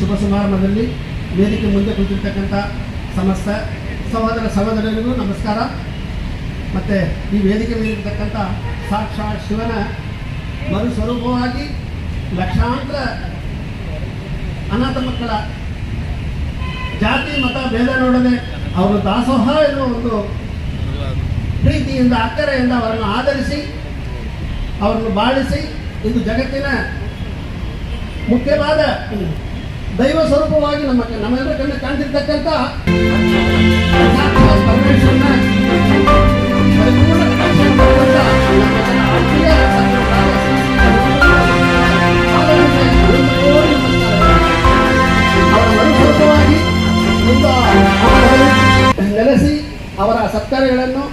ಶುಭ ಸಮಾರಂಭದಲ್ಲಿ ವೇದಿಕೆ ಮುಂದೆ ಕುಳಿತಿರ್ತಕ್ಕಂಥ ಸಮಸ್ತ ಸಹೋದರ ಸಹೋದರರಿಗೂ ನಮಸ್ಕಾರ. ಮತ್ತು ಈ ವೇದಿಕೆ ಮೇಲಿರ್ತಕ್ಕಂಥ ಸಾಕ್ಷಾತ್ ಶಿವನ ಮರು ಸ್ವರೂಪವಾಗಿ ಲಕ್ಷಾಂತರ ಅನಾಥ ಮಕ್ಕಳ ಜಾತಿ, ಮತ, ಭೇದ ನೋಡದೆ ಅವರ ದಾಸೋಹ ಎನ್ನುವ ಒಂದು ಪ್ರೀತಿಯಿಂದ, ಅಕ್ಕರೆಯಿಂದ ಅವರನ್ನು ಆಧರಿಸಿ, ಅವರನ್ನು ಬಾಳಿಸಿ, ಇಂದು ಜಗತ್ತಿನ ಮುಖ್ಯವಾದ ದೈವ ಸ್ವರೂಪವಾಗಿ ನಮ್ಮ ನಮ್ಮೆಲ್ಲರ ಕಣ್ಣು ಕಾಣ್ತಿರ್ತಕ್ಕಂಥ ನೆಲೆಸಿ ಅವರ ಸತ್ಕಾರ್ಯಗಳನ್ನು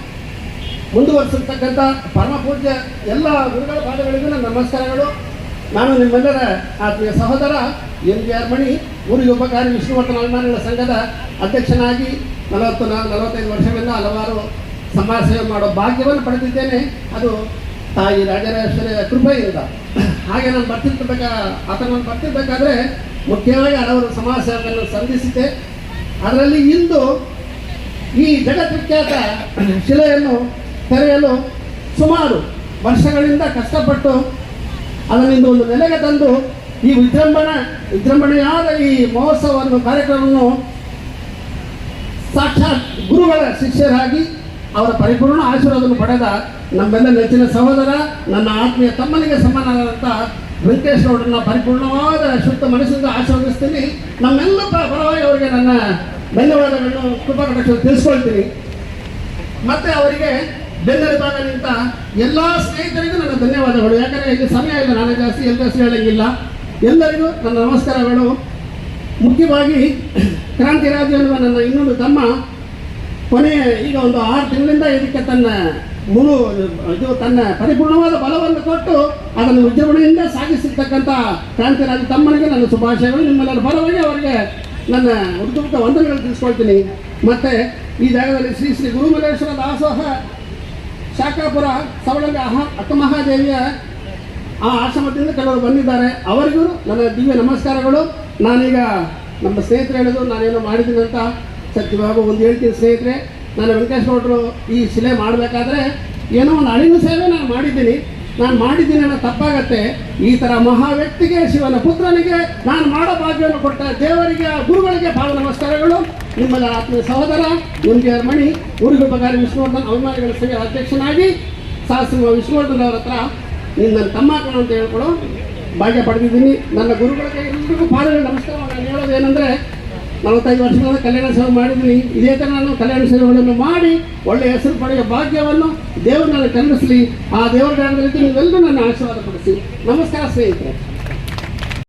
ಮುಂದುವರಿಸಿರ್ತಕ್ಕಂಥ ಪರಮ ಪೂಜ್ಯ ಎಲ್ಲ ಗುರುಗಳ ಪಾದಗಳಿಗೂ ನಮಸ್ಕಾರಗಳು. ನಾನು ನಿಮ್ಮೆಲ್ಲರ ಆತ್ಮೀಯ ಸಹೋದರ ಎಂ ಜಿ ಆರ್ ಮಣಿ ಊರಿಗೆ ಉಪಕಾರಿ ವಿಷ್ಣುವರ್ಧನ ಅಭಿಮಾನಿಗಳ ಸಂಘದ ಅಧ್ಯಕ್ಷನಾಗಿ ನಲವತ್ತು ನಾಲ್ಕು ನಲವತ್ತೈದು ವರ್ಷಗಳಿಂದ ಹಲವಾರು ಸಮಾಜ ಸೇವೆ ಮಾಡೋ ಭಾಗ್ಯವನ್ನು ಪಡೆದಿದ್ದೇನೆ. ಅದು ತಾಯಿ ರಾಜರಾಜೇಶ್ವರಿಯ ಕೃಪೆಯಿಂದ ಹಾಗೆ ನಾನು ಬರ್ತಿರ್ಬೇಕ ಆತನ ಬರ್ತಿರ್ಬೇಕಾದ್ರೆ ಮುಖ್ಯವಾಗಿ ಹಲವರು ಸಮಾಜ ಸೇವೆಯನ್ನು ಸಂಧಿಸಿದ್ದೆ. ಅದರಲ್ಲಿ ಇಂದು ಈ ಜಗತ್ವಿಖ್ಯಾತ ಶಿಲೆಯನ್ನು ತೆರೆಯಲು ಸುಮಾರು ವರ್ಷಗಳಿಂದ ಕಷ್ಟಪಟ್ಟು ಅದರಿಂದ ಒಂದು ನೆಲೆಗೆ ತಂದು ಈ ವಿಜೃಂಭಣೆ, ವಿಜೃಂಭಣೆಯಾದ ಈ ಮಹೋತ್ಸವವನ್ನು, ಕಾರ್ಯಕ್ರಮವನ್ನು ಸಾಕ್ಷಾತ್ ಗುರುಗಳ ಶಿಷ್ಯರಾಗಿ ಅವರ ಪರಿಪೂರ್ಣ ಆಶೀರ್ವಾದವನ್ನು ಪಡೆದ ನಮ್ಮೆಲ್ಲ ನೆಚ್ಚಿನ ಸಹೋದರ, ನನ್ನ ಆತ್ಮೀಯ ತಮ್ಮನಿಗೆ ಸಮಾನರಾದಂಥ ವೆಂಕಟೇಶ್ ಅವರನ್ನ ಪರಿಪೂರ್ಣವಾದ ಶುದ್ಧ ಮನಸ್ಸಿಂದ ಆಶೀರ್ವದಿಸ್ತೀನಿ. ನಮ್ಮೆಲ್ಲ ಪರವಾಗಿ ಅವರಿಗೆ ನನ್ನ ಧನ್ಯವಾದಗಳನ್ನು ಕೃಪಾ ತಿಳಿಸ್ಕೊಳ್ತೀನಿ. ಮತ್ತೆ ಅವರಿಗೆ ಬೆನ್ನೆಲುಬಾಗ ನಿಂತ ಎಲ್ಲ ಸ್ನೇಹಿತರಿಗೂ ನನ್ನ ಧನ್ಯವಾದಗಳು. ಯಾಕಂದರೆ ಇಲ್ಲಿ ಸಮಯ ಇಲ್ಲ, ನಾನು ಜಾಸ್ತಿ ಎಲ್ಲ ಜಾಸ್ತಿ ಹೇಳಂಗಿಲ್ಲ. ಎಲ್ಲರಿಗೂ ನನ್ನ ನಮಸ್ಕಾರಗಳು. ಮುಖ್ಯವಾಗಿ ಕ್ರಾಂತಿ ಎನ್ನುವ ನನ್ನ ಇನ್ನೊಂದು ತಮ್ಮ ಕೊನೆ ಈಗ ಒಂದು ಆರು ತಿಂಗಳಿಂದ ಇದಕ್ಕೆ ತನ್ನ ಮುಳು ಇದು ತನ್ನ ಪರಿಪೂರ್ಣವಾದ ಬಲವನ್ನು ಕೊಟ್ಟು ಅದನ್ನು ವಿಜೃಂಭಣೆಯಿಂದ ಸಾಗಿಸಿರ್ತಕ್ಕಂಥ ಕ್ರಾಂತಿ ಕ್ರಾಂತಿರಾಜ ತಮ್ಮನಿಗೆ ನನ್ನ ಶುಭಾಶಯಗಳು. ನಿಮ್ಮೆಲ್ಲರ ಬಲವಾಗಿ ಅವರಿಗೆ ನನ್ನ ಉದ್ದುಕ್ತ ವಂದನೆಗಳು ತಿಳಿಸ್ಕೊಳ್ತೀನಿ. ಮತ್ತು ಈ ಜಾಗದಲ್ಲಿ ಶ್ರೀ ಶ್ರೀ ಗುರುಮಲೇಶ್ವರ ದಾಸೋಹ ಶಾಖಾಪುರ ಸವಳಂಗ ಅಹ ಅಕ್ಕಮಹಾದೇವಿಯ ಆ ಆಶ್ರಮದಿಂದ ಕೆಲವರು ಬಂದಿದ್ದಾರೆ. ಅವರಿಗೂ ನನ್ನ ದಿವ್ಯ ನಮಸ್ಕಾರಗಳು. ನಾನೀಗ ನಮ್ಮ ಸ್ನೇಹಿತರು ಹೇಳಿದ್ರು, ನಾನೇನು ಮಾಡಿದ್ದೀನಿ ಅಂತ ಸತ್ಯವಾಗಿ ಒಂದು ಹೇಳ್ತೀನಿ ಸ್ನೇಹಿತರೆ. ನಾನು ವೆಂಕಟೇಶ್ ಗೌಡರು ಈ ಶಿಲೆ ಮಾಡಬೇಕಾದ್ರೆ ಏನೋ ಒಂದು ಅಳಿವು ಸೇವೆ ನಾನು ಮಾಡಿದ್ದೀನಿ. ನಾನು ಮಾಡಿದ್ದೀನಿ ಅನ್ನೋ ತಪ್ಪಾಗತ್ತೆ. ಈ ಥರ ಮಹಾ ವ್ಯಕ್ತಿಗೆ ಶಿವನ ಪುತ್ರನಿಗೆ ನಾನು ಮಾಡೋ ಭಾಗ್ಯವನ್ನು ಕೊಟ್ಟ ದೇವರಿಗೆ, ಗುರುಗಳಿಗೆ ಭಾವ ನಮಸ್ಕಾರಗಳು. ನಿಮ್ಮಲ್ಲ ಆತ್ಮೀಯ ಸಹೋದರ ಆರ್ ಮಣಿ ಊರಿಗುಪಕಾರಿ ವಿಷ್ಣುವರ್ಧನ್ ಅಭಿಮಾನಿಗಳ ಸಂಘದ ಅಧ್ಯಕ್ಷನಾಗಿ ಶಾಸ್ತ್ರ ವಿಷ್ಣುವರ್ಧನ್ ಅವರ ಹತ್ರ ನೀನು ನನ್ನ ತಮ್ಮ ಕಣೋ ಅಂತ ಹೇಳ್ಕೊಳ್ಳೋ, ಭಾಗ್ಯ ಪಡೆದಿದ್ದೀನಿ. ನನ್ನ ಗುರುಗಳ ಎಲ್ಲರಿಗೂ ಪಾದಗಳು ನಮಸ್ಕಾರ ಹೇಳೋದು ಏನಂದರೆ, ನಲವತ್ತೈದು ವರ್ಷಗಳ ಕಲ್ಯಾಣ ಸೇವೆ ಮಾಡಿದ್ದೀನಿ. ಇದೇ ಥರ ನಾನು ಕಲ್ಯಾಣ ಸೇವೆಗಳನ್ನು ಮಾಡಿ, ಒಳ್ಳೆಯ ಹೆಸರು ಪಡೆಯುವ ಭಾಗ್ಯವನ್ನು ದೇವರು ನನಗೆ ಆ ದೇವರ ಕಾರಣದಲ್ಲಿ ನೀವೆಲ್ಲರೂ ನನ್ನ ಆಶೀರ್ವಾದ ಪಡಿಸಿ. ನಮಸ್ಕಾರ ಸ್ನೇಹಿತರೆ.